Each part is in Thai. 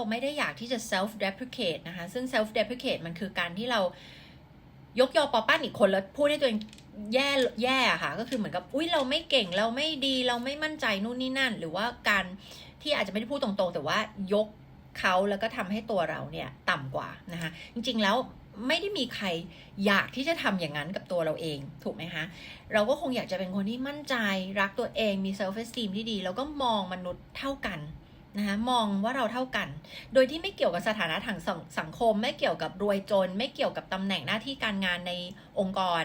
เราไม่ได้อยากที่จะ self deprecate นะคะ ซึ่ง self deprecate มันคือการที่เรายกยอปอปั้นอีกคนแล้วพูดให้ตัวเองแย่แย่ค่ะ ก็คือเหมือนกับอุ้ยเราไม่เก่งเราไม่ดีเราไม่มั่นใจนู่นนี่นั่น หรือว่าการที่อาจจะไม่ได้พูดตรงๆ แต่ว่ายกเขาแล้วก็ทำให้ตัวเราเนี่ยต่ำกว่านะคะจริงๆแล้วไม่ได้มีใครอยากที่จะทำอย่างนั้นกับตัวเราเองถูกไหมคะเราก็คงอยากจะเป็นคนที่มั่นใจรักตัวเองมี self esteem ที่ดี แล้วก็มองมนุษย์เท่ากัน นะคะมองว่าเราเท่ากัน โดยที่ไม่เกี่ยวกับสถานะทางสังสังคม ไม่เกี่ยวกับรวยจน ไม่เกี่ยวกับตำแหน่งหน้าที่การงานในองค์กร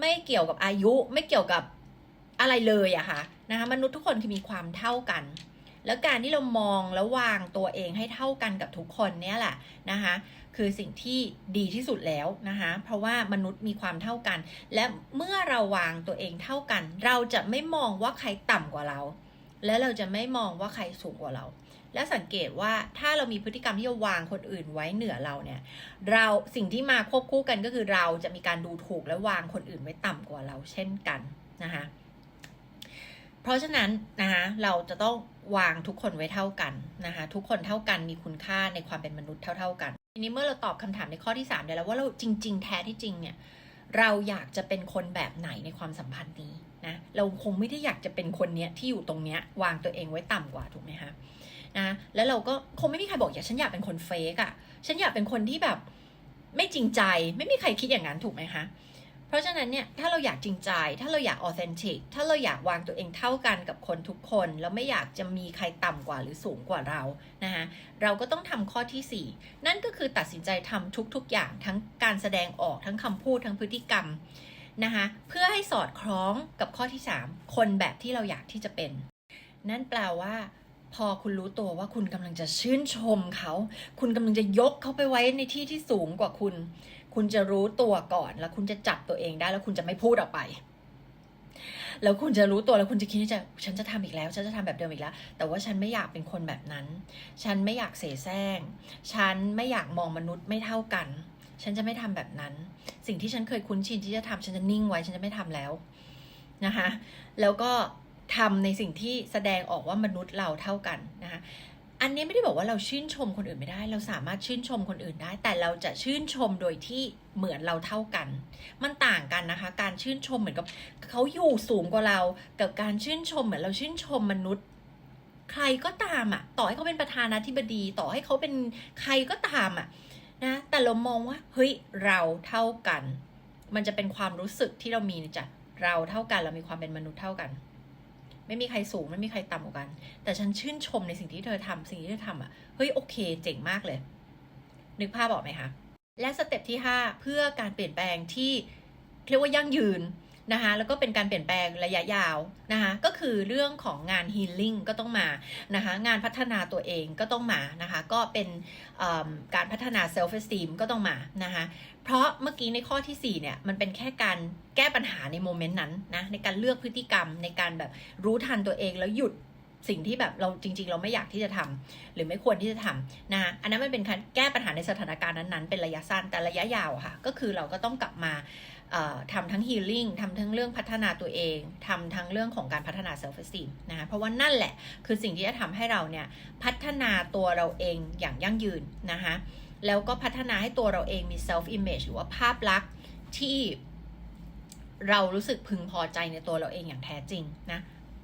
ไม่เกี่ยวกับอายุ ไม่เกี่ยวกับอะไรเลยอะค่ะนะคะมนุษย์ทุกคนคือมีความเท่ากัน แล้วการที่เรามองแล้ววางตัวเองให้เท่ากันกับทุกคนเนี่ยแหละนะคะคือสิ่งที่ดีที่สุดแล้วนะคะเพราะว่ามนุษย์มีความเท่ากัน และเมื่อเราวางตัวเองเท่ากัน เราจะไม่มองว่าใครต่ำกว่าเรา และเราจะไม่มองว่าใครสูงกว่าเรา และสังเกตว่าถ้าเรามีพฤติกรรมที่จะวางคนอื่นไว้เหนือเราเนี่ย เราสิ่งที่มาควบคู่กันก็คือเราจะมีการดูถูกและวางคนอื่นไว้ต่ำกว่าเราเช่นกันนะคะเพราะฉะนั้นนะคะเราจะต้องวางทุกคนไว้เท่ากันนะคะทุกคนเท่ากันมีคุณค่าในความเป็นมนุษย์เท่า ๆ กันทีนี้เมื่อเราตอบคำถามในข้อที่3ได้แล้วว่าเราจริง ๆ แท้ที่จริงเนี่ยเราอยากจะเป็นคนแบบไหนในความสัมพันธ์นี้ นะเราคงไม่ได้อยากจะเป็นคนเนี้ยที่อยู่ตรงเนี้ยวางตัวเองไว้ต่ำกว่าถูกไหมคะนะแล้วเราก็คงไม่มีใครบอกอย่าฉันอยากเป็นคนเฟกอะ่ะฉันอยากเป็นคนที่แบบไม่จริงใจไม่มีใครคิดอย่างนั้นถูกไหมคะเพราะฉะนั้นเนี่ยถ้าเราอยากจริงใจ ถ้าเราอยากออเทนติกถ้าเราอยากวางตัวเองเท่ากันกับคนทุกคน แล้วไม่อยากจะมีใครต่ำกว่าหรือสูงกว่าเรานะคะเราก็ต้องทำข้อที่ 4 นั่นก็คือตัดสินใจทำทุกๆอย่างทั้งการแสดงออกทั้งคำพูดทั้งพฤติกรรม นะคะเพื่อให้สอดคล้องกับข้อที่ 3 คนแบบที่เราอยากที่จะเป็น นั่นแปลว่า พอคุณรู้ตัวว่าคุณกำลังจะชื่นชมเขา คุณกำลังจะยกเขาไปไว้ในที่ที่สูงกว่าคุณ คุณจะรู้ตัวก่อน แล้วคุณจะจับตัวเองได้ แล้วคุณจะไม่พูดออกไป แล้วคุณจะรู้ตัวแล้วคุณจะคิดในใจฉันจะทำอีกแล้ว ฉันจะทำแบบเดิมอีกแล้ว แต่ว่าฉันไม่อยากเป็นคนแบบนั้น ฉันไม่อยากเสแสร้ง ฉันไม่อยากมองมนุษย์ไม่เท่ากัน ฉันจะไม่ทำแบบนั้น สิ่งที่ฉันเคยคุ้นชินที่จะทำฉันจะนิ่งไว้ฉันจะไม่ทำแล้วนะคะแล้วก็ทำในสิ่งที่แสดงออกว่ามนุษย์เราเท่ากันนะคะอันนี้ไม่ได้บอกว่าเราชื่นชมคนอื่นไม่ได้ เราสามารถชื่นชมคนอื่นได้ แต่เราจะชื่นชมโดยที่เหมือนเราเท่ากัน มันต่างกันนะคะ การชื่นชมเหมือนกับเขาอยู่สูงกว่าเรา กับการชื่นชมเหมือนเราชื่นชมมนุษย์ ใครก็ตามอะ ต่อให้เขาเป็นประธานาธิบดี ต่อให้เขาเป็นใครก็ตามอะ นะแต่เรามองว่าเฮ้ยเราเท่ากัน มันจะเป็นความรู้สึกที่เรามีจ้ะเราเท่ากันเรามีความเป็นมนุษย์เท่ากัน ไม่มีใครสูงไม่มีใครต่ำกว่ากัน แต่ฉันชื่นชมในสิ่งที่เธอทำสิ่งที่เธอทำอะเฮ้ยโอเค เจ๋งมากเลย นึกภาพออกไหมคะและสเต็ปที่ 5 เพื่อการเปลี่ยนแปลงที่เรียกว่ายั่งยืน นะคะแล้วก็เป็นการเปลี่ยนแปลงระยะยาวนะคะก็คือเรื่องของงานฮีลิ่งก็ต้องมานะคะงานพัฒนาตัวเองก็ต้องมานะคะก็เป็นการพัฒนาเซลฟ์เอสตีมก็ต้องมานะคะเพราะเมื่อกี้ในข้อที่4เนี่ยมันเป็นแค่การแก้ปัญหาในโมเมนต์นั้นนะในการเลือกพฤติกรรมในการแบบรู้ทันตัวเองแล้วหยุด สิ่งที่แบบเราจริง ๆ เราไม่อยากที่จะทำหรือไม่ควรที่จะทำนะคะอันนั้นมันเป็นการแก้ปัญหาในสถานการณ์นั้นๆเป็นระยะสั้นแต่ระยะยาวค่ะ ก็คือเราก็ต้องกลับมาทำทั้ง healing ทำทั้งเรื่องพัฒนาตัวเองทำทั้งเรื่องของการพัฒนา self esteem นะคะเพราะว่านั่นแหละคือสิ่งที่จะทำให้เราเนี่ยพัฒนาตัวเราเองอย่างยั่งยืนนะคะแล้วก็พัฒนาให้ตัวเราเองมี self image หรือว่าภาพลักษณ์ที่เรารู้สึกพึงพอใจในตัวเราเองอย่างแท้จริงนะ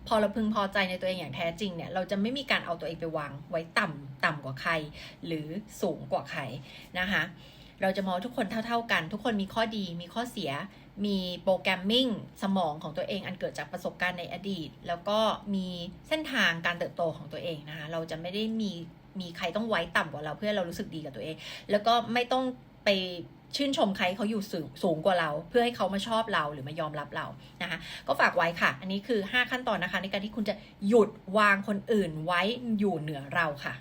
พอเราพึงพอใจในตัวเองอย่างแท้จริงเนี่ยเราจะไม่มีการเอาตัวเองไปวางไว้ต่ำต่ำกว่าใคร หรือสูงกว่าใครนะคะเราจะมองทุกคนเท่า ๆกัน ทุกคนมีข้อดีมีข้อเสีย มีโปรแกรมมิ่งสมองของตัวเองอันเกิดจากประสบการณ์ในอดีต แล้วก็มีเส้นทางการเติบโตของตัวเองนะคะเราจะไม่ได้มีมีใครต้องไว้ต่ำกว่าเราเพื่อเรารู้สึกดีกับตัวเอง แล้วก็ไม่ต้องไป ชื่นชมใครเขาอยู่สูงสูงกว่าเรา เพื่อให้เขามาชอบเราหรือมายอมรับเรานะคะก็ฝากไว้ค่ะ อันนี้คือ 5 ขั้นตอนนะคะ ในการที่คุณจะหยุดวางคนอื่นไว้อยู่เหนือเราค่ะ